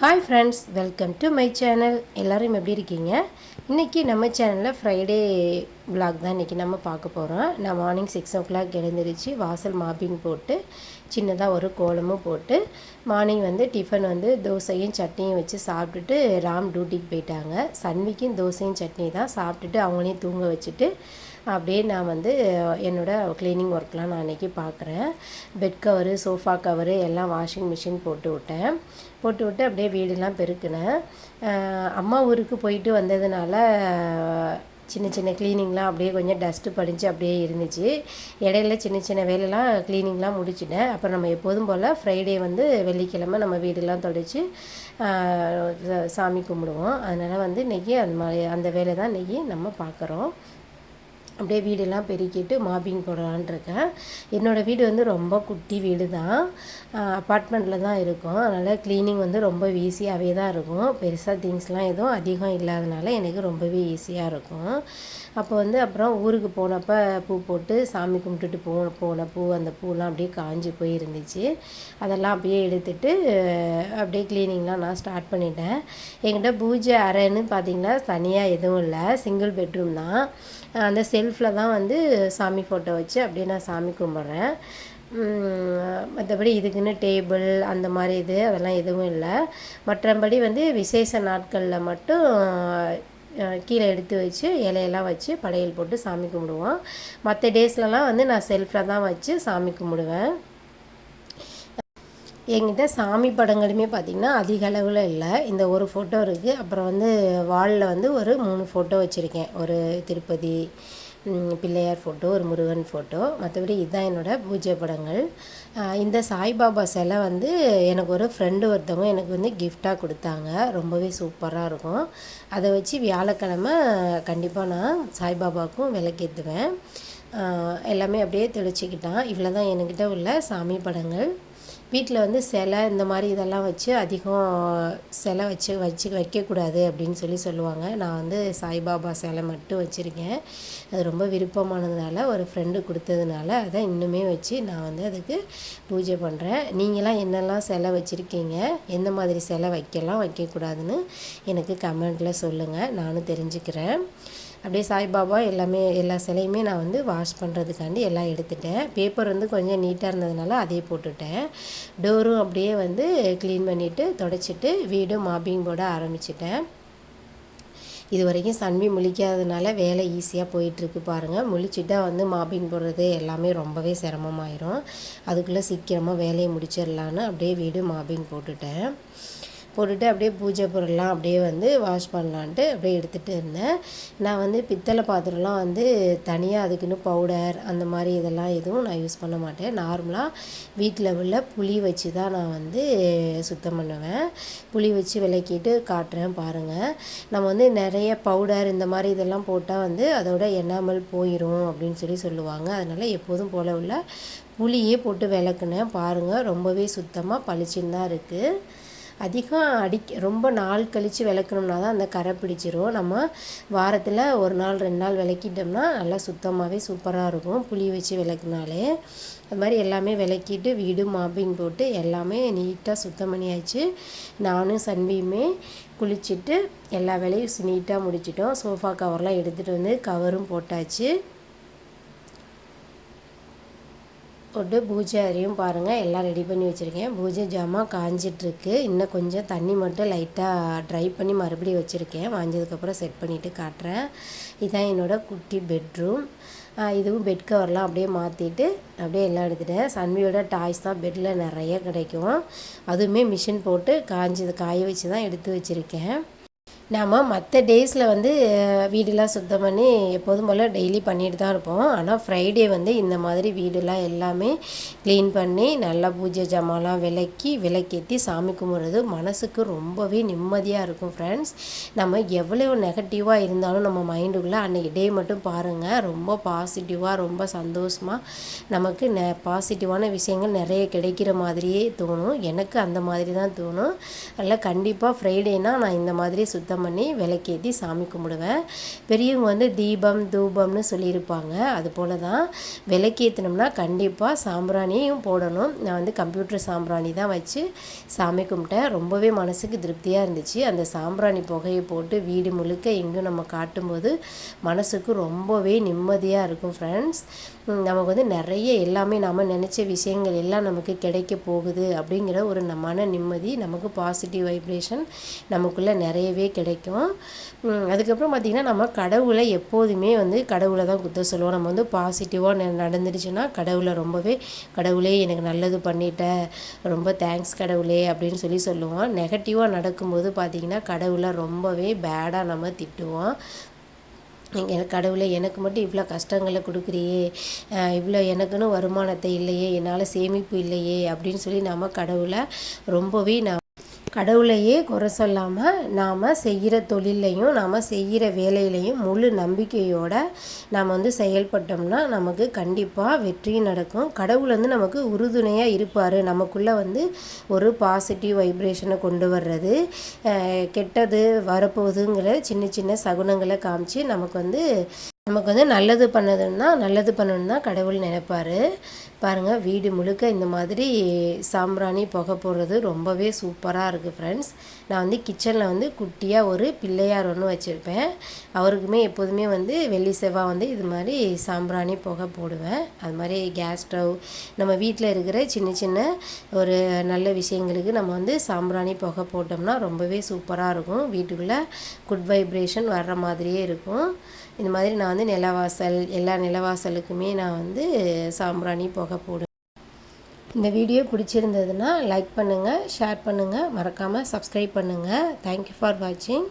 Hi friends welcome to my channel எல்லோரும் எப்படி இருக்கீங்க? இன்றைக்கி நம்ம சேனலில் ஃப்ரைடே vlog தான் இன்றைக்கி நம்ம பார்க்க போகிறோம் நான் மார்னிங் சிக்ஸ் ஓ கிளாக் எழுந்திரிச்சு வாசல் மாப்பிங் போட்டு சின்னதாக ஒரு கோலமும் போட்டு மார்னிங் வந்து டிஃபன் வந்து தோசையும் சட்னியும் வச்சு சாப்பிட்டுட்டு ராம் டியூட்டிக்கு போயிட்டாங்க. சன்விக்கும் தோசையும் சட்னி தான் சாப்பிட்டுட்டு அவங்களையும் தூங்க வச்சுட்டு அப்படியே நான் வந்து என்னோடய க்ளீனிங் ஒர்க்லாம் நான் அன்றைக்கி பார்க்குறேன் பெட் கவரு சோஃபா கவரு எல்லாம் வாஷிங் மிஷின் போட்டு விட்டேன். போட்டு விட்டு அப்படியே வீடெல்லாம் பெருக்கினேன். அம்மா ஊருக்கு போயிட்டு வந்ததுனால சின்ன சின்ன க்ளீனிங்லாம் அப்படியே கொஞ்சம் டஸ்ட்டு படிஞ்சு அப்படியே இருந்துச்சு. இடையில சின்ன சின்ன வேலைலாம் க்ளீனிங்லாம் முடிச்சிட்டேன். அப்புறம் நம்ம எப்போதும் போல் ஃப்ரைடே வந்து வெள்ளிக்கிழமை நம்ம வீடெல்லாம் தொடச்சி சாமி கும்பிடுவோம். அதனால் வந்து இன்றைக்கி அந்த மாதிரி அந்த வேலை தான் இன்றைக்கி நம்ம பார்க்குறோம் அப்படியே வீடெல்லாம் பெருக்கிட்டு மாப்பிங் போடலான்னு இருக்கேன். என்னோடய வீடு வந்து ரொம்ப குட்டி வீடு தான் அப்பார்ட்மெண்ட்டில் தான் இருக்கும். அதனால் க்ளீனிங் வந்து ரொம்ப ஈஸியாகவே தான் இருக்கும். பெருசாக திங்ஸ்லாம் எதுவும் அதிகம் இல்லாதனால எனக்கு ரொம்பவே ஈஸியாக இருக்கும். அப்போ வந்து அப்புறம் ஊருக்கு போனப்போ பூ போட்டு சாமி கும்பிட்டுட்டு போ போன பூ அந்த பூலாம் அப்படியே காஞ்சி போயிருந்துச்சு. அதெல்லாம் அப்படியே எடுத்துட்டு அப்படியே க்ளீனிங்லாம் நான் ஸ்டார்ட் பண்ணிட்டேன். என்கிட்ட பூஜை அறைன்னு பார்த்தீங்கன்னா தனியாக எதுவும் இல்லை. சிங்கிள் பெட்ரூம் தான். அந்த செல் செல்ஃபில் தான் வந்து சாமி ஃபோட்டோ வச்சு அப்படியே நான் சாமி கும்பிட்றேன். மற்றபடி இதுக்குன்னு டேபிள் அந்த மாதிரி இது அதெல்லாம் எதுவும் இல்லை. மற்றபடி வந்து விசேஷ நாட்களில் மட்டும் கீழே எடுத்து வச்சு இலையெல்லாம் வச்சு படையல் போட்டு சாமி கும்பிடுவோம். மற்ற டேஸ்லலாம் வந்து நான் செல்ஃபில் தான் வச்சு சாமி கும்பிடுவேன். என்கிட்ட சாமி படங்களுமே பார்த்திங்கன்னா அதிக அளவில் இல்லை. இந்த ஒரு ஃபோட்டோ இருக்குது அப்புறம் வந்து வாலில் வந்து ஒரு மூணு ஃபோட்டோ வச்சுருக்கேன். ஒரு திருப்பதி பிள்ளையார் ஃபோட்டோ ஒரு முருகன் ஃபோட்டோ மற்றபடி இதுதான் என்னோடய பூஜை படங்கள். இந்த சாய்பாபா சிலை வந்து எனக்கு ஒரு ஃப்ரெண்டு ஒருத்தவங்க எனக்கு வந்து கிஃப்டாக கொடுத்தாங்க. ரொம்பவே சூப்பராக இருக்கும். அதை வச்சு வியாழக்கிழமை கண்டிப்பாக நான் சாய்பாபாவுக்கும் விளக்கேற்றுவேன் எல்லாமே அப்படியே தெளிச்சிக்கிட்டான். இவ்வளோ தான் என்கிட்ட உள்ள சாமி படங்கள். வீட்டில் வந்து சிலை இந்த மாதிரி இதெல்லாம் வச்சு அதிகம் சிலை வச்சு வச்சு வைக்கக்கூடாது அப்படின்னு சொல்லி சொல்லுவாங்க. நான் வந்து சாய்பாபா சிலை மட்டும் வச்சுருக்கேன். அது ரொம்ப விருப்பமானதுனால ஒரு ஃப்ரெண்டு கொடுத்ததுனால அதை இன்னுமே வச்சு நான் வந்து அதுக்கு பூஜை பண்ணுறேன் நீங்களாம் என்னெல்லாம் சிலை வச்சுருக்கீங்க? எந்த மாதிரி சிலை வைக்கலாம் வைக்கக்கூடாதுன்னு எனக்கு கமெண்ட்டில் சொல்லுங்கள் நானும் தெரிஞ்சுக்கிறேன். அப்படியே சாய்பாபா எல்லாமே எல்லா சிலையுமே நான் வந்து வாஷ் பண்ணுறதுக்காண்டி எல்லாம் எடுத்துட்டேன். பேப்பர் வந்து கொஞ்சம் நீட்டாக இருந்ததுனால அதே போட்டுட்டேன். டோரும் அப்படியே வந்து க்ளீன் பண்ணிவிட்டு தொடச்சிட்டு வீடும் மாப்பிங் போட ஆரம்பிச்சிட்டேன். இது வரைக்கும் சன்வி முழிக்காததுனால வேலை ஈஸியாக போயிட்டுருக்கு பாருங்கள் முழிச்சிட்டா வந்து மாப்பிங் போடுறது எல்லாமே ரொம்பவே சிரமமாயிரும். அதுக்குள்ளே சீக்கிரமாக வேலையை முடிச்சிடலான்னு அப்படியே வீடு மாப்பிங் போட்டுட்டேன். போட்டுட்டு அப்படியே பூஜை பொருள்லாம் அப்படியே வந்து வாஷ் பண்ணலான்ட்டு அப்படியே எடுத்துகிட்டு இருந்தேன். நான் வந்து பித்தளை பாத்திரம்லாம் வந்து தனியாக அதுக்குன்னு பவுடர் அந்த மாதிரி இதெல்லாம் எதுவும் நான் யூஸ் பண்ண மாட்டேன். நார்மலாக வீட்டில் உள்ள புளி வச்சு தான் நான் வந்து சுத்தம் பண்ணுவேன். புளி வச்சு விளக்கிட்டு காட்டுறேன் பாருங்கள் நம்ம வந்து நிறைய பவுடர் இந்த மாதிரி இதெல்லாம் போட்டால் வந்து அதோட எண்ணாமல் போயிடும் அப்படின்னு சொல்லி சொல்லுவாங்க. அதனால் எப்போதும் போல உள்ள புளியே போட்டு விளக்குனேன் பாருங்கள் ரொம்பவே சுத்தமாக பளிச்சுன்னு தான் இருக்குது அதிகம் அடிக்க ரொம்ப நாள் கழித்து விளக்கணும்னா தான் அந்த கரை பிடிச்சிரும். நம்ம வாரத்தில் ஒரு நாள் ரெண்டு நாள் விளக்கிட்டோம்னா நல்லா சுத்தமாகவே சூப்பராக இருக்கும். புளி வச்சு விளக்குனாலே. அது மாதிரி எல்லாமே விளக்கிட்டு வீடு மாப்பிங் போட்டு எல்லாமே நீட்டாக சுத்தம் பண்ணியாச்சு. நானும் சன்பியுமே குளிச்சுட்டு எல்லா வேலையும் நீட்டாக முடிச்சிட்டோம். சோஃபா கவர்லாம் எடுத்துகிட்டு வந்து கவரும் போட்டாச்சு. போட்டு பூஜை அறையும் பாருங்கள் எல்லாம் ரெடி பண்ணி வச்சுருக்கேன். பூஜை ஜாமான் காஞ்சிட்ருக்கு. இன்னும் கொஞ்சம் தண்ணி மட்டும் லைட்டாக ட்ரை பண்ணி மறுபடியும் வச்சுருக்கேன். வாஞ்சதுக்கப்புறம் செட் பண்ணிவிட்டு காட்டுறேன். இதுதான் என்னோடய குட்டி பெட்ரூம் இதுவும் பெட் கவர்லாம் அப்படியே மாற்றிட்டு அப்படியே எல்லாம் எடுத்துட்டேன். சன்வியோட டாய்ஸ் தான் பெட்டில் நிறைய கிடைக்கும். அதுவுமே மிஷின் போட்டு காஞ்சது காய வச்சு தான் எடுத்து வச்சுருக்கேன். நாம் மற்ற டேஸில் வந்து வீடெல்லாம் சுத்தம் பண்ணி எப்போதும் போல் டெய்லி பண்ணிட்டு தான் இருப்போம். ஆனால் ஃப்ரைடே வந்து இந்த மாதிரி வீடெல்லாம் எல்லாமே க்ளீன் பண்ணி நல்லா பூஜை ஜாமான்லாம் விளக்கி விளக்கேற்றி சாமி கும்பிட்றது மனசுக்கு ரொம்பவே நிம்மதியாக இருக்கும் ஃப்ரெண்ட்ஸ் நம்ம எவ்வளோ நெகட்டிவாக இருந்தாலும் நம்ம மைண்டுக்குள்ளே அன்றைக்கி டே மட்டும் பாருங்கள் ரொம்ப பாசிட்டிவாக ரொம்ப சந்தோஷமாக நமக்கு நெ பாசிட்டிவான விஷயங்கள் நிறைய கிடைக்கிற மாதிரியே தோணும். எனக்கு அந்த மாதிரி தான் தோணும். அதில் கண்டிப்பாக ஃப்ரைடேனால் நான் இந்த மாதிரி சுத்தம் சுத்தம் பண்ணி விளக்கேற்றி சாமி கும்பிடுவேன். பெரியவங்க வந்து தீபம் தூபம்னு சொல்லியிருப்பாங்க. அது போல் தான் விளக்கேற்றினோம்னா கண்டிப்பாக சாம்பிராணியும் போடணும். நான் வந்து கம்ப்யூட்டர் சாம்பிராணி தான் வச்சு சாமி கும்பிட்டேன். ரொம்பவே மனசுக்கு திருப்தியாக இருந்துச்சு. அந்த சாம்பிராணி புகையை போட்டு வீடு முழுக்க எங்கும் நம்ம காட்டும்போது மனசுக்கு ரொம்பவே நிம்மதியாக இருக்கும் ஃப்ரெண்ட்ஸ் நமக்கு வந்து நிறைய எல்லாமே நம்ம நினச்ச விஷயங்கள் எல்லாம் நமக்கு கிடைக்க போகுது அப்படிங்கிற ஒரு மன நிம்மதி நமக்கு பாசிட்டிவ் வைப்ரேஷன் நமக்குள்ளே நிறையவே கிடைக்கும். கிடைக்கும். அதுக்கப்புறம் பார்த்திங்கன்னா நம்ம கடவுளை எப்போதுமே வந்து கடவுளை தான் குத்த சொல்லுவோம். நம்ம வந்து பாசிட்டிவாக நடந்துடுச்சுன்னா கடவுளை ரொம்பவே கடவுளே எனக்கு நல்லது பண்ணிட்ட. ரொம்ப தேங்க்ஸ் கடவுளே அப்படின்னு சொல்லி சொல்லுவோம். நெகட்டிவாக நடக்கும்போது பார்த்திங்கன்னா கடவுளை ரொம்பவே பேடாக நம்ம திட்டுவோம். நீங்கள் கடவுளை எனக்கு மட்டும் இவ்வளோ கஷ்டங்களை கொடுக்குறியே. இவ்வளோ எனக்குன்னு வருமானத்தை இல்லையே. என்னால் சேமிப்பு இல்லையே. அப்படின்னு சொல்லி நம்ம கடவுளை ரொம்பவே நான் கடவுளையே குறை சொல்லாமல் நாம் செய்கிற தொழிலையும் நாம் செய்கிற வேலையிலையும் முழு நம்பிக்கையோட நாம் வந்து செயல்பட்டோம்னா நமக்கு கண்டிப்பாக வெற்றி நடக்கும். கடவுள் வந்து நமக்கு உறுதுணையாக இருப்பார். நமக்குள்ளே வந்து ஒரு பாசிட்டிவ் வைப்ரேஷனை கொண்டு வர்றது கெட்டது வரப்போகுதுங்கிற சின்ன சின்ன சகுனங்களை காமிச்சு நமக்கு வந்து நமக்கு வந்து நல்லது பண்ணதுன்னா நல்லது பண்ணணும்னா கடவுள் நினைப்பாரு. பாருங்கள் வீடு முழுக்க இந்த மாதிரி சாம்பிராணி புகை போடுறது ரொம்பவே சூப்பராக இருக்குது ஃப்ரெண்ட்ஸ் நான் வந்து கிச்சனில் வந்து குட்டியாக ஒரு பிள்ளையார் ஒன்று வச்சுருப்பேன். அவருக்குமே எப்போதுமே வந்து வெள்ளி செவ்வாய் வந்து இது மாதிரி சாம்பிராணி புகை போடுவேன். அது மாதிரி கேஸ் ஸ்டவ் நம்ம வீட்டில் இருக்கிற சின்ன சின்ன ஒரு நல்ல விஷயங்களுக்கு நம்ம வந்து சாம்பிராணி புகை போட்டோம்னா ரொம்பவே சூப்பராக இருக்கும். வீட்டுக்குள்ளே குட் வைப்ரேஷன் வர்ற மாதிரியே இருக்கும். இந்த மாதிரி நான் வந்து நிலவாசல் எல்லா நிலவாசலுக்குமே நான் வந்து சாம்பிராணி புகை போடுவேன் இந்த வீடியோ பிடிச்சிருந்ததுன்னா லைக் பண்ணுங்கள் ஷேர் பண்ணுங்கள் மறக்காமல் சப்ஸ்கிரைப் பண்ணுங்கள் தேங்க்யூ ஃபார் வாட்சிங்